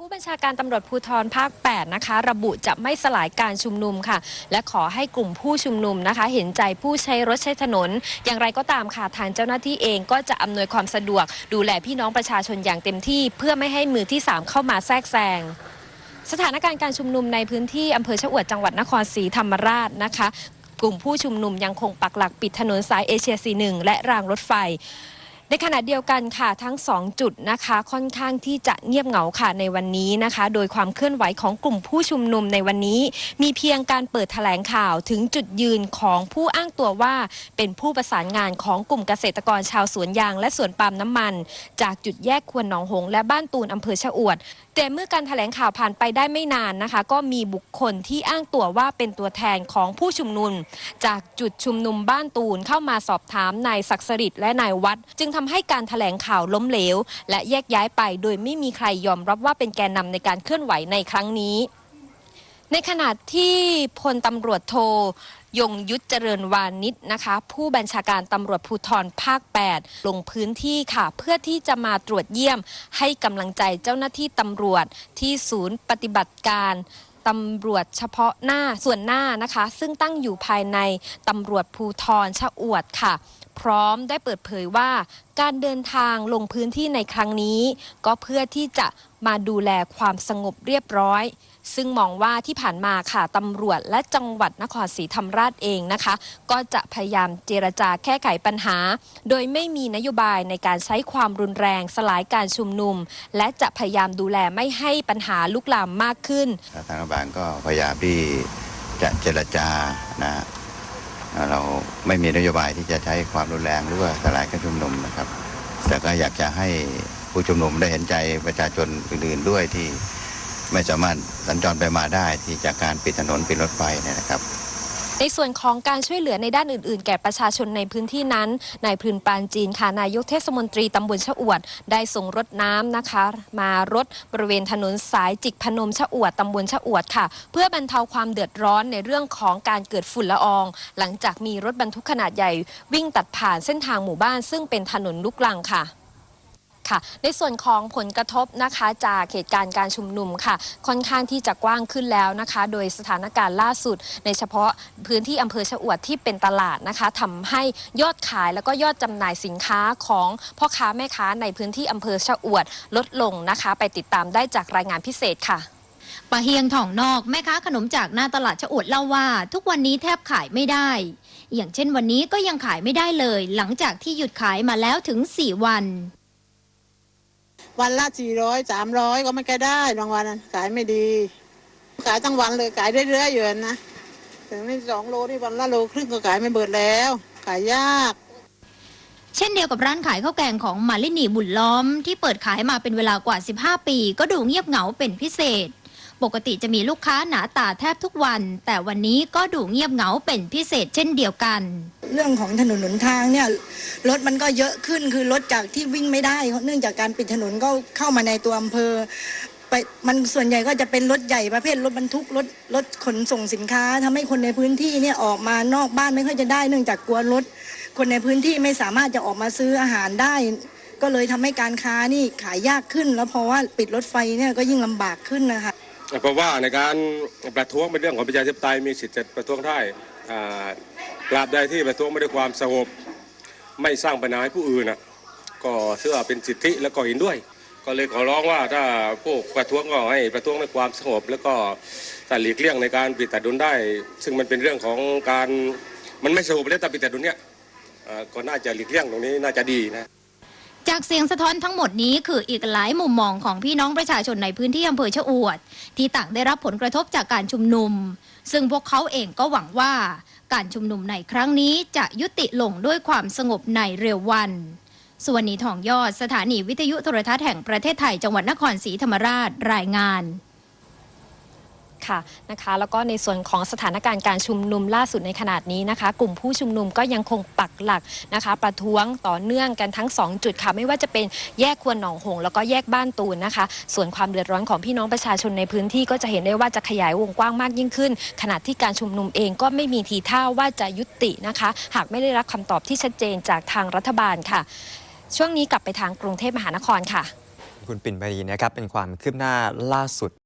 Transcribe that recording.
ผู้บัญชาการตำรวจภูธรภาค 8 นะคะ ระบุจะไม่สลายการชุมนุมค่ะ และขอให้กลุ่มผู้ชุมนุมนะคะ เห็นใจผู้ใช้รถใช้ถนน อย่างไรก็ตามค่ะทางเจ้าหน้าที่เองก็จะอำนวยความสะดวก ดูแลพี่น้องประชาชนอย่างเต็มที่ เพื่อไม่ให้มือที่ 3 เข้ามาแทรกแซงสถานการณ์การชุมนุมในพื้นที่อำเภอชะอวดจังหวัดนครศรีธรรมราชนะคะ กลุ่มผู้ชุมนุมยังคงปักหลักปิดถนนสายเอเชีย 41 และรางรถไฟ ในขณะเดียวกันค่ะทั้ง 2 จุดนะคะ ค่อนข้างที่จะเงียบเหงาค่ะในวันนี้นะคะ โดยความเคลื่อนไหวของกลุ่มผู้ชุมนุมในวันนี้ มีเพียงการเปิดแถลงข่าวถึงจุดยืนของผู้อ้างตัวว่า เป็นผู้ประสานงานของกลุ่มเกษตรกรชาวสวนยาง และสวนปาล์มน้ำมัน จากจุดแยกควนหนองหงและบ้านตูนอำเภอชะอวด แต่เมื่อการแถลงข่าวผ่านไปได้ไม่นานนะคะ ก็มีบุคคลที่อ้างตัวว่าเป็นตัวแทนของผู้ชุมนุม จากจุดชุมนุมบ้านตูนเข้ามาสอบถามนายศักดิ์สริตและนายวัด จึงทำให้การแถลงข่าวล้มเหลว และแยกย้ายไปโดยไม่มีใครยอมรับว่าเป็นแกนนำในการเคลื่อนไหวในครั้งนี้ ในขณะที่พลตำรวจโท ยงยุทธเจริญวานิชนะคะ ผู้บัญชาการตำรวจภูธรภาค 8 ลงพื้นที่ค่ะ เพื่อที่จะมาตรวจเยี่ยม ให้กำลังใจเจ้าหน้าที่ตำรวจที่ศูนย์ปฏิบัติการตำรวจเฉพาะหน้าส่วนหน้านะคะ ซึ่งตั้งอยู่ภายในตำรวจภูธรชะอวดค่ะ พร้อมได้เปิดเผยว่า การเดินทางลงพื้นที่ในครั้งนี้ ก็เพื่อที่จะมาดูแลความสงบเรียบร้อย ซึ่งมองว่าที่ผ่านมาค่ะตำรวจและจังหวัดนครศรีธรรมราชเองนะคะ ก็จะพยายามเจรจาแก้ไขปัญหา โดยไม่มีนโยบายในการใช้ความรุนแรงสลายการชุมนุม และจะพยายามดูแลไม่ให้ปัญหาลุกลามมากขึ้นทางรัฐบาลก็พยายามที่จะเจรจานะ เราไม่มีนโยบายที่จะใช้ความรุนแรงหรือว่าสลายการชุมนุมนะครับ แต่ก็อยากจะให้ผู้ชุมนุมได้เห็นใจประชาชนอื่นๆด้วยที่ไม่สามารถสัญจรไปมาได้ที่จากการปิดถนนปิดรถไฟนะครับ ในส่วนของการช่วยเหลือในด้านอื่น ๆ แก่ประชาชนในพื้นที่นั้นนายพรินปานจีนค่ะนายกเทศมนตรีตำบลชะอวด ได้ส่งรถน้ำนะคะ มารถบริเวณถนนสายจิกพนมชะอวดตำบลชะอวดค่ะ เพื่อบรรเทาความเดือดร้อนในเรื่องของการเกิดฝุ่นละออง หลังจากมีรถบรรทุกขนาดใหญ่ วิ่งตัดผ่านเส้นทางหมู่บ้าน ซึ่งเป็นถนนลูกลังค่ะ ค่ะ ในส่วนของผลกระทบนะคะจากเหตุการณ์การชุมนุมค่ะ ค่อนข้างที่จะกว้างขึ้นแล้วนะคะ โดยสถานการณ์ล่าสุด ในเฉพาะพื้นที่อำเภอชะอวดที่เป็นตลาดนะคะทำให้ยอดขายแล้วก็ยอดจำหน่ายสินค้าของพ่อค้าแม่ค้าในพื้นที่อำเภอชะอวดลดลงนะคะ ไปติดตามได้จากรายงานพิเศษค่ะปะเฮียงถ่องนอกแม่ค้าขนมจากหน้าตลาดชะอวดเล่าว่า ทุกวันนี้แทบขายไม่ได้ อย่างเช่นวันนี้ก็ยังขายไม่ได้เลย หลังจากที่หยุดขายมาแล้วถึง 4 วัน วันละสี่ร้อยสามร้อยก็ไม่ค่อยได้บางวันขายไม่ดี ขายทั้งวันเลยขายเรื่อยๆอยู่นะ ถึงนี่สองโลนี่วันละโลครึ่งก็ขายไม่เบิดแล้ว ขายยาก เช่นเดียวกับร้านขายข้าวแกงของมาลินีบุญล้อมที่เปิดขายมาเป็นเวลากว่า 15 ปี ก็ดูเงียบเหงาเป็นพิเศษ ปกติจะมีลูกค้าหนาตาแทบทุกวัน แต่วันนี้ก็ดูเงียบเหงาเป็นพิเศษเช่นเดียวกัน เรื่องของถนนหนทางเนี่ยรถมันก็เยอะขึ้นคือรถจากที่วิ่งไม่ได้ เนื่องจากการปิดถนนก็เข้ามาในตัวอำเภอไปมันส่วนใหญ่ก็จะเป็นรถใหญ่ประเภทรถบรรทุกรถรถขนส่งสินค้าทำให้คนในพื้นที่เนี่ยออกมานอกบ้านไม่ค่อยจะได้ เนื่องจากกลัวรถ คนในพื้นที่ไม่สามารถจะออกมาซื้ออาหารได้ ก็เลยทำให้การค้านี่ขายยากขึ้น แล้วเพราะว่าปิดรถไฟเนี่ยก็ยิ่งลำบากขึ้นนะคะ เพราะว่าในการประท้วงเป็นเรื่องของประชาธิปไตยมีสิทธิ์จะประท้วงได้อ่าตราบใดที่ประท้วงไม่ด้วยความสงบไม่สร้างปัญหาให้ผู้อื่นนะก็เชื่อเป็นสิทธิและก็เห็นด้วย ก็เลยขอร้องว่าถ้าพวกประท้วงก็ให้ประท้วงในความสงบ แล้วก็ถ้าหลีกเลี่ยงในการปิดตัดดุลได้ ซึ่งมันเป็นเรื่องของการมันไม่สงบแล้วแต่ปิดตัดดุลเนี่ยก็น่าจะหลีกเลี่ยงตรงนี้น่าจะดีนะ จากเสียงสะท้อนทั้งหมดนี้คืออีกหลายมุมมองของพี่น้องประชาชนในพื้นที่อำเภอชะอวด ที่ต่างได้รับผลกระทบจากการชุมนุม ซึ่งพวกเขาเองก็หวังว่า การชุมนุมในครั้งนี้จะยุติลงด้วยความสงบในเร็ววันสวนีทองยอด สถานีวิทยุโทรทัศน์แห่งประเทศไทยจังหวัดนครศรีธรรมราชรายงาน ค่ะนะคะแล้วก็ในส่วนของสถานการณ์การชุมนุมล่าสุดในขนาดนี้นะคะ กลุ่มผู้ชุมนุมก็ยังคงปักหลักนะคะ ประท้วงต่อเนื่องกันทั้ง 2 จุดค่ะ ไม่ว่าจะเป็นแยกควนหนองหงส์แล้วก็แยกบ้านตูนนะคะ ส่วนความเดือดร้อนของพี่น้องประชาชนในพื้นที่ก็จะเห็นได้ว่าจะขยายวงกว้างมากยิ่งขึ้น ขณะที่การชุมนุมเองก็ไม่มีทีท่าว่าจะยุตินะคะ หากไม่ได้รับคำตอบที่ชัดเจนจากทางรัฐบาลค่ะ ช่วงนี้กลับไปทางกรุงเทพมหานครค่ะ คุณปิ่นปรีนะครับเป็นความคืบหน้าล่าสุด